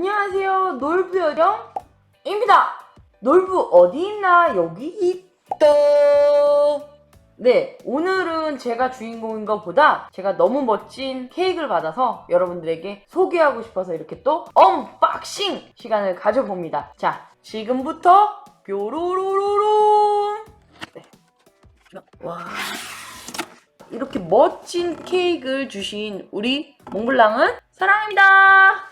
안녕하세요. 놀부 요정입니다. 놀부 어디 있나? 여기 있다. 네, 오늘은 제가 주인공인 것보다 제가 너무 멋진 케이크를 받아서 여러분들에게 소개하고 싶어서 이렇게 또 언박싱 시간을 가져봅니다. 자, 지금부터 뾰로로로롱. 네. 와. 이렇게 멋진 케이크를 주신 우리 몽블랑은 사랑합니다.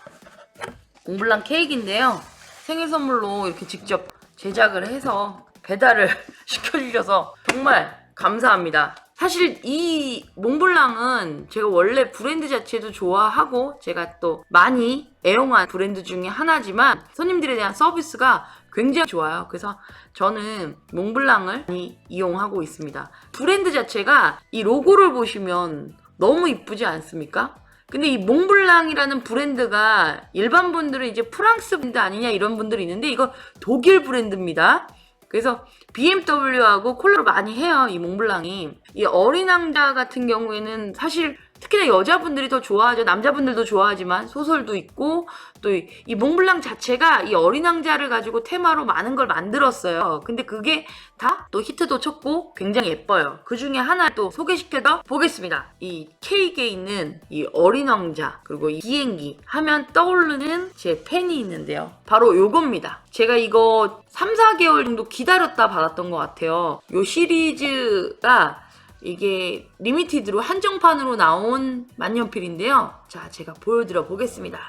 몽블랑 케이크인데요. 생일 선물로 이렇게 직접 제작을 해서 배달을 시켜주셔서 정말 감사합니다. 사실 이 몽블랑은 제가 원래 브랜드 자체도 좋아하고 제가 또 많이 애용한 브랜드 중에 하나지만 손님들에 대한 서비스가 굉장히 좋아요. 그래서 저는 몽블랑을 많이 이용하고 있습니다. 브랜드 자체가 이 로고를 보시면 너무 이쁘지 않습니까? 근데 이 몽블랑이라는 브랜드가 일반 분들은 이제 프랑스 브랜드 아니냐 이런 분들이 있는데 이거 독일 브랜드입니다. 그래서 BMW하고 콜라를 많이 해요, 이 몽블랑이. 이 어린 왕자 같은 경우에는 사실 특히나 여자분들이 더 좋아하죠. 남자분들도 좋아하지만 소설도 있고 또 이 몽블랑 자체가 이 어린 왕자를 가지고 테마로 많은 걸 만들었어요. 근데 그게 다 또 히트도 쳤고 굉장히 예뻐요. 그 중에 하나 또 소개시켜서 보겠습니다. 이 케이크에 있는 이 어린 왕자 그리고 이 비행기 하면 떠오르는 제 펜이 있는데요. 바로 요겁니다. 제가 이거 3, 4개월 정도 기다렸다 받았던 것 같아요. 요 시리즈가 이게 리미티드로 한정판으로 나온 만년필인데요. 자, 제가 보여드려 보겠습니다.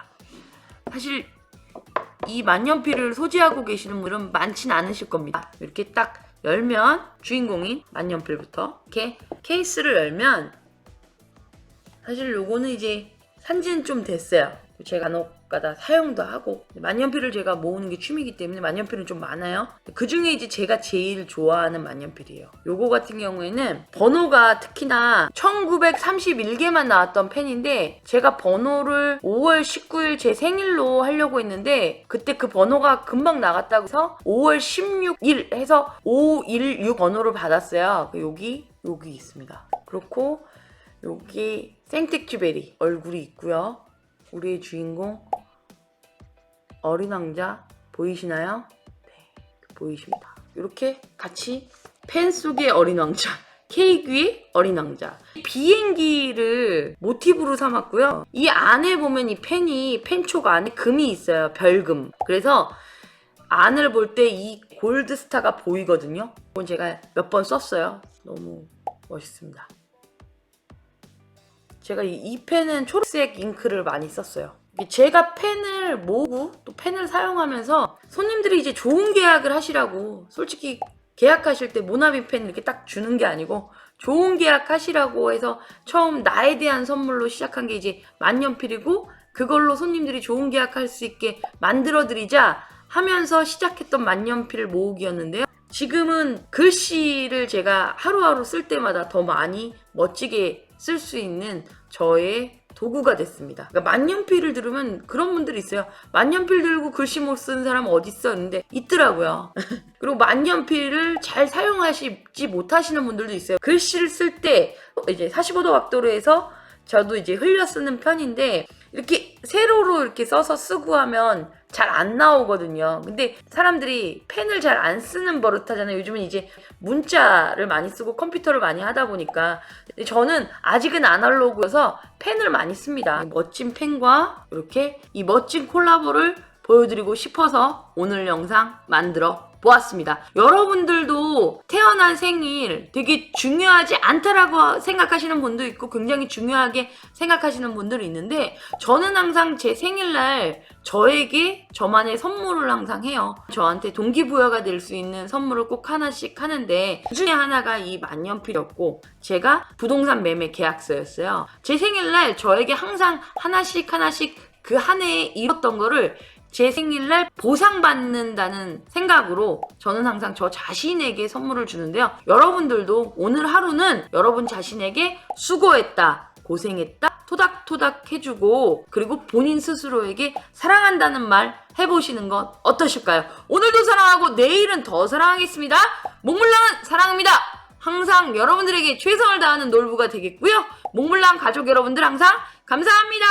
사실 이 만년필을 소지하고 계시는 분은 많진 않으실 겁니다. 이렇게 딱 열면 주인공인 만년필부터 이렇게 케이스를 열면 사실 요거는 이제 산지는 좀 됐어요. 제가 간혹 가다 사용도 하고 만년필을 제가 모으는 게 취미이기 때문에 만년필은 좀 많아요. 그 중에 이제 제가 제일 좋아하는 만년필이에요. 요거 같은 경우에는 번호가 특히나 1931개만 나왔던 펜인데 제가 번호를 5월 19일 제 생일로 하려고 했는데 그때 그 번호가 금방 나갔다고 해서 5월 16일 해서 516 번호를 받았어요. 여기 여기 있습니다. 그렇고 여기 생텍쥐베리 얼굴이 있고요. 우리의 주인공 어린 왕자 보이시나요? 네, 보이십니다. 이렇게 같이 펜 속의 어린 왕자, 케이크 위의 어린 왕자. 비행기를 모티브로 삼았고요. 이 안에 보면 이 펜이 펜촉 안에 금이 있어요. 별금. 그래서 안을 볼 때 이 골드 스타가 보이거든요. 이건 제가 몇 번 썼어요. 너무 멋있습니다. 제가 이, 이 펜은 초록색 잉크를 많이 썼어요. 제가 펜을 모으고 또 펜을 사용하면서 손님들이 이제 좋은 계약을 하시라고 솔직히 계약하실 때 모나비 펜 이렇게 딱 주는 게 아니고 좋은 계약 하시라고 해서 처음 나에 대한 선물로 시작한 게 이제 만년필이고 그걸로 손님들이 좋은 계약할 수 있게 만들어 드리자 하면서 시작했던 만년필 모으기였는데요. 지금은 글씨를 제가 하루하루 쓸 때마다 더 많이 멋지게 쓸 수 있는 저의 도구가 됐습니다. 그러니까 만년필을 들으면 그런 분들이 있어요. 만년필 들고 글씨 못 쓰는 사람 어딨어? 있는데 있더라고요. 그리고 만년필을 잘 사용하시지 못하시는 분들도 있어요. 글씨를 쓸 때 이제 45도 각도로 해서 저도 이제 흘려 쓰는 편인데 이렇게 세로로 이렇게 써서 쓰고 하면 잘 안 나오거든요. 근데 사람들이 펜을 잘 안 쓰는 버릇 하잖아요. 요즘은 이제 문자를 많이 쓰고 컴퓨터를 많이 하다 보니까 저는 아직은 아날로그여서 펜을 많이 씁니다. 멋진 펜과 이렇게 이 멋진 콜라보를 보여드리고 싶어서 오늘 영상 만들어 보았습니다. 여러분들도 태어난 생일 되게 중요하지 않다라고 생각하시는 분도 있고 굉장히 중요하게 생각하시는 분들이 있는데 저는 항상 제 생일날 저에게 저만의 선물을 항상 해요. 저한테 동기부여가 될 수 있는 선물을 꼭 하나씩 하는데 그 중에 하나가 이 만년필이었고 제가 부동산 매매 계약서였어요. 제 생일날 저에게 항상 하나씩 하나씩 그 한 해에 이뤘던 거를 제 생일날 보상받는다는 생각으로 저는 항상 저 자신에게 선물을 주는데요. 여러분들도 오늘 하루는 여러분 자신에게 수고했다, 고생했다, 토닥토닥 해주고 그리고 본인 스스로에게 사랑한다는 말 해보시는 건 어떠실까요? 오늘도 사랑하고 내일은 더 사랑하겠습니다. 목물랑은 사랑합니다. 항상 여러분들에게 최선을 다하는 놀부가 되겠고요. 목물랑 가족 여러분들 항상 감사합니다.